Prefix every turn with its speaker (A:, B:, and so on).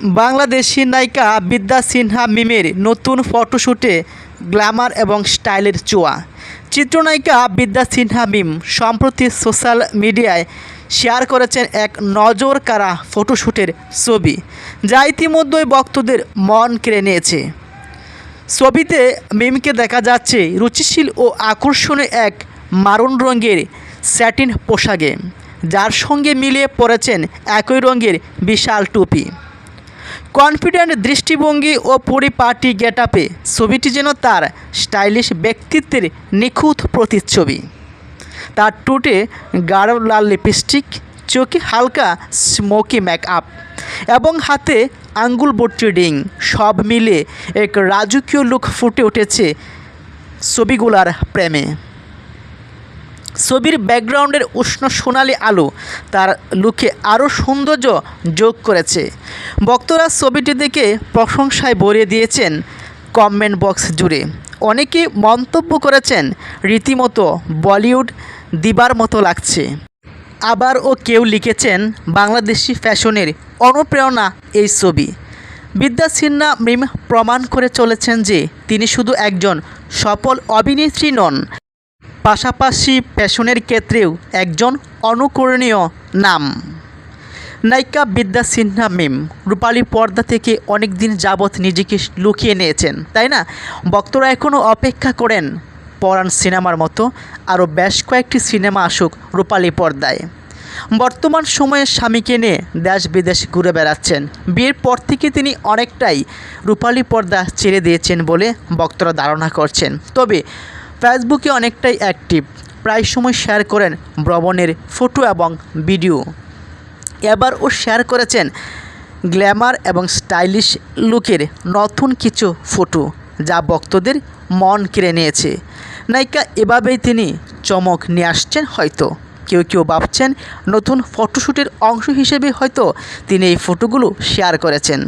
A: বাংলাদেশি নায়িকা বিদ্যা সিনহা মিমের নতুন ফটোশ্যুটে গ্ল্যামার এবং স্টাইলের চোয়া। চিত্রনায়িকা বিদ্যা সিনহা মিম সম্প্রতি সোশ্যাল মিডিয়ায় শেয়ার করেছেন এক নজর কারা ফটোশ্যুটের ছবি, যা ইতিমধ্যেই ভক্তদের মন কেড়ে নিয়েছে। ছবিতে মিমকে দেখা যাচ্ছে রুচিশীল ও আকর্ষণীয় এক মারুন রঙের স্যাটিন পোশাকে, যার সঙ্গে মিলিয়ে পরেছেন একই রঙের বিশাল টুপি। কনফিডেন্ট দৃষ্টিভঙ্গি ও পরিপাটি গেট আপে ছবিটি যেন তার স্টাইলিশ ব্যক্তিত্বের নিখুঁত প্রতিচ্ছবি। তার টুটে গাঢ় লাল লিপস্টিক চোখে হালকা স্মোকি মেকআপ এবং হাতে আঙ্গুল বট্টি রিং সব মিলে এক রাজকীয় লুক ফুটে উঠেছে ছবিগুলার প্রেমে। ছবির ব্যাকগ্রাউন্ডের উষ্ণ সোনালি আলো তার লুকে আরও সৌন্দর্য যোগ করেছে। ভক্তরা ছবিটি দেখে প্রশংসায় ভরিয়ে দিয়েছেন কমেন্ট বক্স জুড়ে। অনেকে মন্তব্য করেছেন, রীতিমতো বলিউড দিবার মতো লাগছে। আবার ও কেউ লিখেছেন, বাংলাদেশি ফ্যাশনের অনুপ্রেরণা এই ছবি। বিদ্যা সিনহা মিম প্রমাণ করে চলেছেন যে তিনি শুধু একজন সফল অভিনেত্রী নন। পাশাপাশি প্যাশনের ক্ষেত্রেও একজন অনুকরণীয় নাম। নায়িকা বিদ্যা সিনহা মিম রূপালী পর্দা থেকে অনেক দিন যাবৎ নিজেকে লুকিয়ে নিয়েছেন, তাই না? ভক্তরা এখনও অপেক্ষা করেন পরাণ সিনেমার মতো আরও বেশ কয়েকটি সিনেমা আসুক রূপালী পর্দায়। বর্তমান সময়ে স্বামীকে নিয়ে দেশ বিদেশ ঘুরে বেড়াচ্ছেন। বিয়ের পর থেকে তিনি অনেকটাই রূপালী পর্দা ছেড়ে দিয়েছেন বলে ভক্তরা ধারণা করছেন। তবে ফেসবুকে অনেকটাই অ্যাক্টিভ। প্রায় সময় শেয়ার করেন ভ্রমণের ফটো এবং ভিডিও। এবার ও শেয়ার করেছেন গ্ল্যামার এবং স্টাইলিশ লুকের নতুন কিছু ফটো, যা ভক্তদের মন কেড়ে নিয়েছে। নায়িকা এভাবেই তিনি চমক নিয়ে আসছেন হয়তো। কেউ কেউ ভাবছেন নতুন ফটোশ্যুটের অংশ হিসেবে হয়তো তিনি এই ফটোগুলো শেয়ার করেছেন।